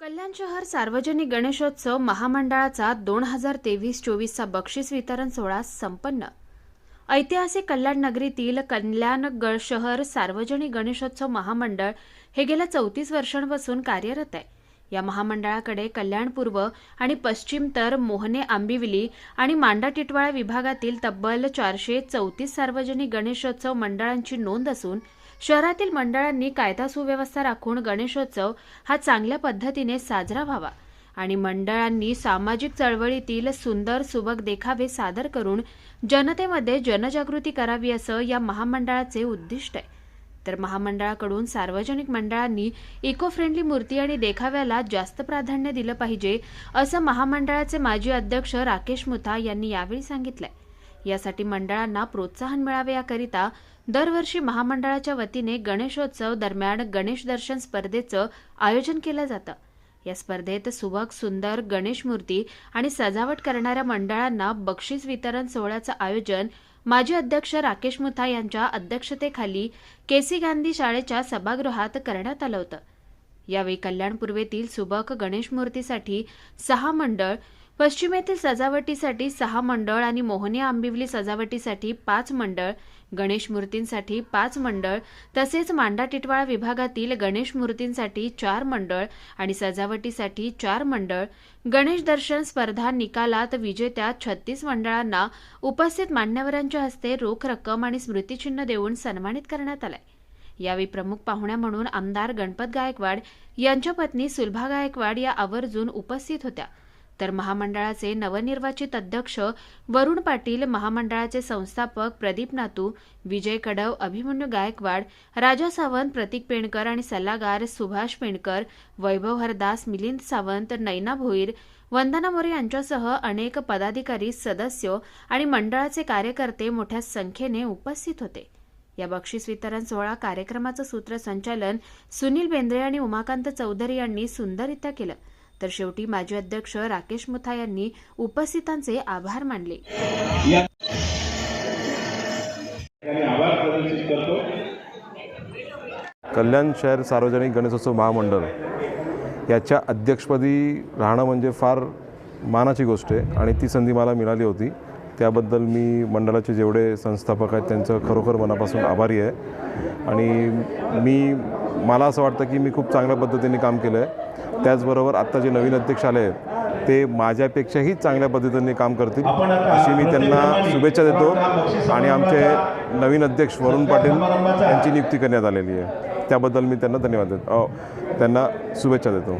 कल्याण शहर सार्वजनिक गणेशोत्सव महामंडळाचा दोन हजार तेवीस चोवीसचा बक्षीस वितरण सोहळा संपन्न. ऐतिहासिक कल्याण नगरीतील कल्याण ग शहर सार्वजनिक गणेशोत्सव महामंडळ हे गेल्या चौतीस वर्षांपासून कार्यरत आहे. या महामंडळाकडे कल्याण पूर्व आणि पश्चिम तर मोहने आंबिवली आणि मांडा टिटवाळा विभागातील तब्बल चारशे चौतीस सार्वजनिक गणेशोत्सव मंडळांची नोंद असून शहरातील मंडळांनी कायदा सुव्यवस्था राखून गणेशोत्सव हा चांगल्या पद्धतीने साजरा व्हावा आणि मंडळांनी सामाजिक चळवळीतील सुंदर सुबक देखावे सादर करून जनतेमध्ये जनजागृती करावी असं या महामंडळाचे उद्दिष्ट आहे. तर महामंडळाकडून सार्वजनिक मंडळांनी इको फ्रेंडली मूर्ती आणि देखाव्याला जास्त प्राधान्य दिलं पाहिजे असं महामंडळाचे माजी अध्यक्ष राकेश मुथा यांनी यावेळी सांगितलंय. यासाठी मंडळांना प्रोत्साहन मिळावे याकरिता दरवर्षी महामंडळाच्या वतीने गणेशोत्सव दरम्यान गणेश दर्शन स्पर्धेचं आयोजन केलं जातं. या स्पर्धेत सुबक सुंदर गणेश मूर्ती आणि सजावट करणाऱ्या मंडळांना बक्षीस वितरण सोहळ्याचं आयोजन माजी अध्यक्ष राकेश मुथा यांच्या अध्यक्षतेखाली केसी गांधी शाळेच्या सभागृहात करण्यात आलं होतं. यावेळी कल्याण पूर्वेतील सुबक गणेश मूर्तीसाठी सहा मंडळ पश्चिमेतील सजावटीसाठी सहा मंडळ आणि मोहनी आंबिवली सजावटीसाठी पाच मंडळ गणेश मूर्तींसाठी पाच मंडळ तसेच मांडा टिटवाळा विभागातील गणेश मूर्तींसाठी चार मंडळ आणि सजावटीसाठी चार मंडळ. गणेश दर्शन स्पर्धा निकालात विजेत्या छत्तीस मंडळांना उपस्थित मान्यवरांच्या हस्ते रोख रक्कम आणि स्मृतिचिन्ह देऊन सन्मानित करण्यात आलंय. यावेळी प्रमुख पाहुण्या म्हणून आमदार गणपत गायकवाड यांच्या पत्नी सुलभा गायकवाड या आवर्जून उपस्थित होत्या. तर महामंडळाचे नवनिर्वाचित अध्यक्ष वरुण पाटील महामंडळाचे संस्थापक प्रदीप नातू विजय कडव अभिमन्यू गायकवाड राजा सावंत प्रतीक पेणकर आणि सल्लागार सुभाष पेणकर वैभव हरदास मिलिंद सावंत नैना भोईर वंदना मोरे यांच्यासह अनेक पदाधिकारी सदस्य आणि मंडळाचे कार्यकर्ते मोठ्या संख्येने उपस्थित होते. या बक्षीस वितरण सोहळा कार्यक्रमाचं सूत्रसंचालन सुनील बेंद्रे आणि उमाकांत चौधरी यांनी सुंदररित्या केलं. तर शेवटी माजी अध्यक्ष राकेश मुथा यांनी उपस्थितांचे आभार मानले. या ठिकाणी आभार प्रदर्शित करतो. कल्याण शहर सार्वजनिक गणेशोत्सव महामंडळ याच्या अध्यक्षपदी राहणं म्हणजे फार मानाची गोष्ट आहे आणि ती संधी मला मिळाली होती. त्याबद्दल मी मंडळाचे जेवढे संस्थापक आहेत त्यांचं खरोखर मनापासून आभारी आहे. आणि मी मला असं वाटतं की मी खूप चांगल्या पद्धतीने काम केलं आहे त्याचबरोबर आत्ता जे नवीन अध्यक्ष आले आहेत ते माझ्यापेक्षाही चांगल्या पद्धतीने काम करतील अशी मी त्यांना शुभेच्छा देतो. आणि आमचे नवीन अध्यक्ष वरुण पाटील यांची नियुक्ती करण्यात आलेली आहे. त्याबद्दल मी त्यांना धन्यवाद देतो. त्यांना शुभेच्छा देतो.